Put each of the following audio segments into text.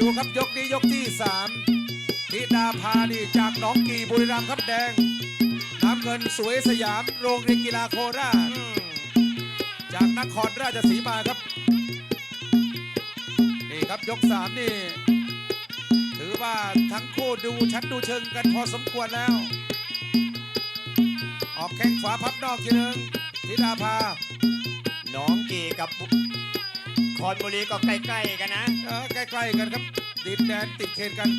ดูครับยกนี้ยกที่สามธิดาพานี่จากหนองกีบุรีรัมย์ครับแดงน้ำเงินสวยสยามโรงเรียนกีฬาโคราชจากนครราชสีมาครับ นี่ครับยกสามนี่ ถือว่าทั้งคู่ดูชัดดูเชิงกันพอสมควรแล้ว ออกแข้งขวาพับนอกทีนึงธิดาพาหน้องกีกับ คอนบุรีก็ใกล้ๆกันนะ เออใกล้ๆกันครับติดแดนติดเขตกัน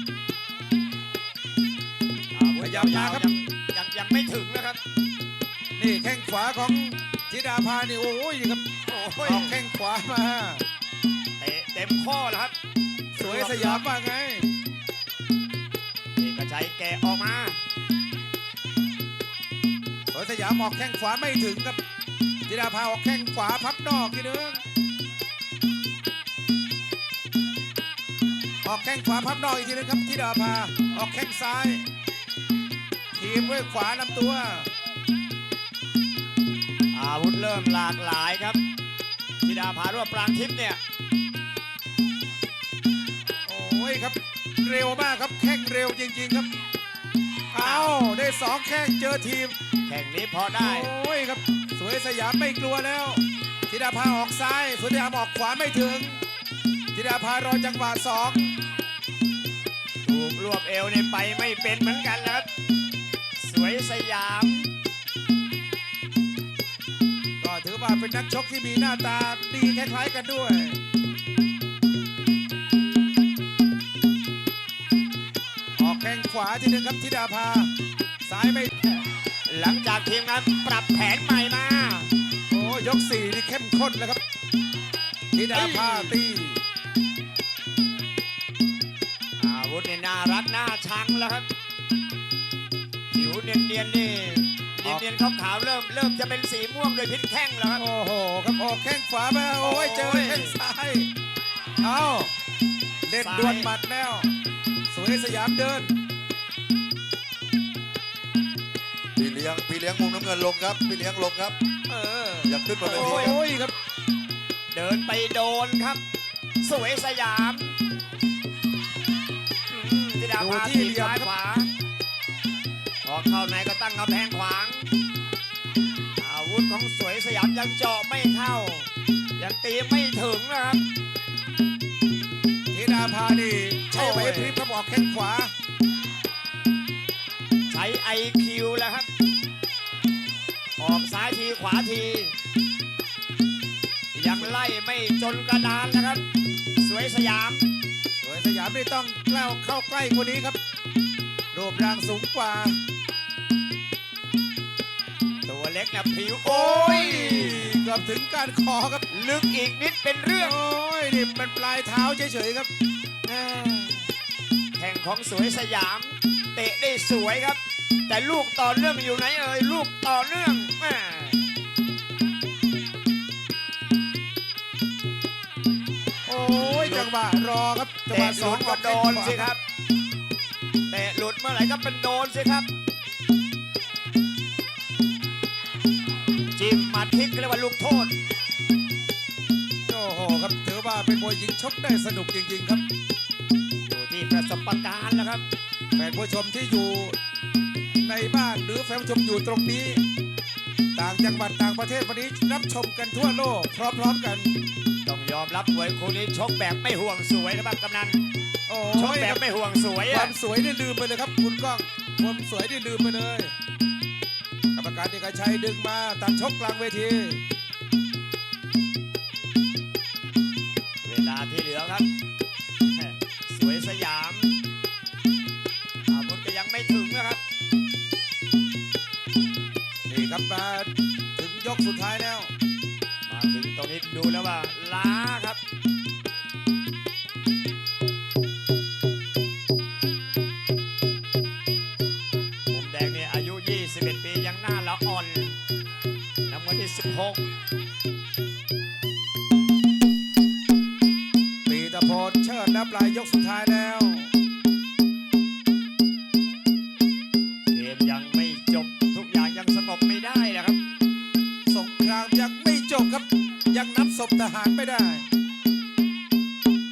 อาวุธขยับมาครับ ยังยังยังไม่ถึงนะครับ นี่แข้งขวาของธิดาพานี่โอ้ยนี่ครับโอ้ยออกแข้งขวามา เตะเต็มข้อแล้วครับสวยสยามว่าไง เอกชัยแกะออกมาสวยสยามออกแข้งขวาไม่ถึงครับธิดาพาออกแข้งขวาพับนอกทีนึง ออกแข้งขวาพับนอกอีกทีนึงครับธิดาพาออกแข้งซ้าย ทีมด้วยขวาลำตัว อาวุธเริ่มหลากหลายครับธิดาพาร่วมปรางทิพย์เนี่ย โอ้ยครับ เร็วมากครับแข้งเร็วจริง ๆครับ เอาได้สองแข้งเจอทีม แข่งนี้พอได้ โอ้ยครับ สวยสยามไม่กลัวแล้วธิดาพาออกซ้าย สวยสยามออกขวาไม่ถึง ธิดาพารอจังหวะสองถูกรวบเอวเนี่ยไปไม่เป็นเหมือนกันนะครับ สวยสยาม ก็ถือว่าเป็นนักชกที่มีหน้าตาดีคล้ายๆกันด้วยออกแข้งขวาทีนึงครับธิดาพาซ้ายไม่หลังจากทีมงานปรับแผนใหม่มา โอ้ยกสี่นี่เข้มข้นแล้วครับธิดาพาตี อาวุธเนี่ยน่ารักน่าชังแล้วครับ ผิวเนียนๆนี่เนียนๆขาวๆเริ่มเริ่มจะเป็นสีม่วงโดยพิษแข้งแล้วครับ โอ้โหครับออกแข้งขวามาโอ้ยเจอแข้งซ้ายเอาเล่นซ้ายดวลหมัดแล้ว สวยสยามเดินพี่เลี้ยงพี่เลี้ยงมุมน้ำเงินลงครับพี่เลี้ยงลงครับ เอออย่าขึ้นบนเวโอทีครับ้ยครับ เดินไปโดนครับ สวยสยามอืมธิดาพาดูที่ทีเหลี่ยมซ้ายครับขวาพอเข้าในก็ตั้งกำแพงขวาง อาวุธของสวยสยามยังเจาะไม่เข้า ยังตีไม่ถึงนะครับธิดาพานี่ใช้ไหวพริบครับออกแข้งขวา ใช้ IQ แล้วครับ ออกซ้ายทีขวาที ยังไล่ไม่จนกระดานนะครับ สวยสยาม สวยสยามนี่ต้องเล่าเข้าใกล้กว่านี้ครับ รูปร่างสูงกว่า ตัวเล็กนะผิวโอ้โอ้ยยเกือบถึงการคอครับ ลึกอีกนิดเป็นเรื่อง โอ้ยนี่เป็นปลายเท้าเฉยๆครับแข่งของสวยสยาม เตะได้สวยครับ แต่ลูกต่อเนื่องอยู่ไหนเอ่ยลูกต่อเนื่องแม่ วะรอครับจังหเตะวะหสลุอดงก็โดนสิครับเตะหลุดเมื่อไหร่ก็เป็นโดนสิครับ จิ้มหมัดพลิกเรียกว่าลูกโทษ โอ้โหครับถือว่าเป็นมวยหญิงชกได้สนุกจริงๆครับ อยู่ที่ประสบการณ์แล้วครับ แฟนผู้ชมที่อยู่ในบ้านหรือแฟนผู้ชมอยู่ตรงนี้ ต่างจังหวัดต่างประเทศวันนี้รับชมกันทั่วโลก พร้อมๆกันต้อง ยอมรับมวยคู่นี้ชกแบบไม่ห่วงสวยนะครับกำนันโอ้ชกยแบบไม่ห่วงสวยคอะวามสวยนี่ลืมไปเลยครับ คุณก้องความสวยนี่ลืมไปเลย กรรมการเอกชัยดึงมาตัดชกกลางเวทีเวลาที่เหลือครับ สวยสยามอาวุธก็ยังไม่ถึงนะครับ นี่ครับมาถึงยกสุดท้ายแล้วมาถึงตรง นี้ดูแล้วว่าล้าครับมุมแดงเนี่ยอายุ 21 ปียังหน้าละอ่อนน้ำเงินที่ 16ปีตะโพนเชิดแล้วปลายยกสุดท้ายแล้วเกมยังไม่จบทุกอย่างยังสงบไม่ได้นะครับ สงครามยังไม่จบครับ ยังนับศพทหารไม่ได้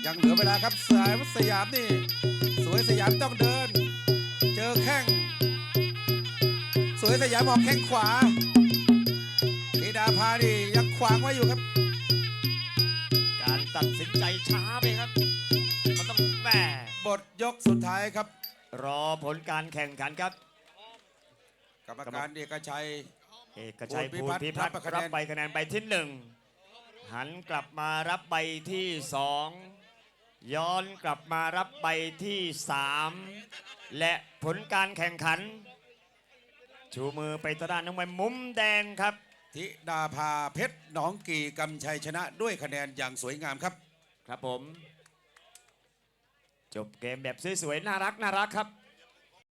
ยังเหลือเวลาครับสายสยามนี่ สวยสยามต้องเดิน เจอแข้ง สวยสยามออกแข้งขวาธิดาพานี่ยังขวางไว้อยู่ครับ การตัดสินใจช้าไปครับ มันต้องแม่บทยกสุดท้ายครับ รอผลการแข่งขันครับ กรรมการเอกชัย เอกชัยภูภูลลพิพิพัพัฒฒน์น์รัรับบใบใบคะคะแนแนนนใบที่หนึ่ง หันกลับมารับใบที่สองย้อนกลับมารับใบที่สามและผลการแข่งขัน ชูมือไปตางด้านน้องมวยมุมแดงครับ ธิดาพาเพชรหนองกีกำชัยชนะด้วยคะแนนอย่างสวยงามครับ ครับผม จบเกมแบบสวยๆน่ารักน่ารักครับ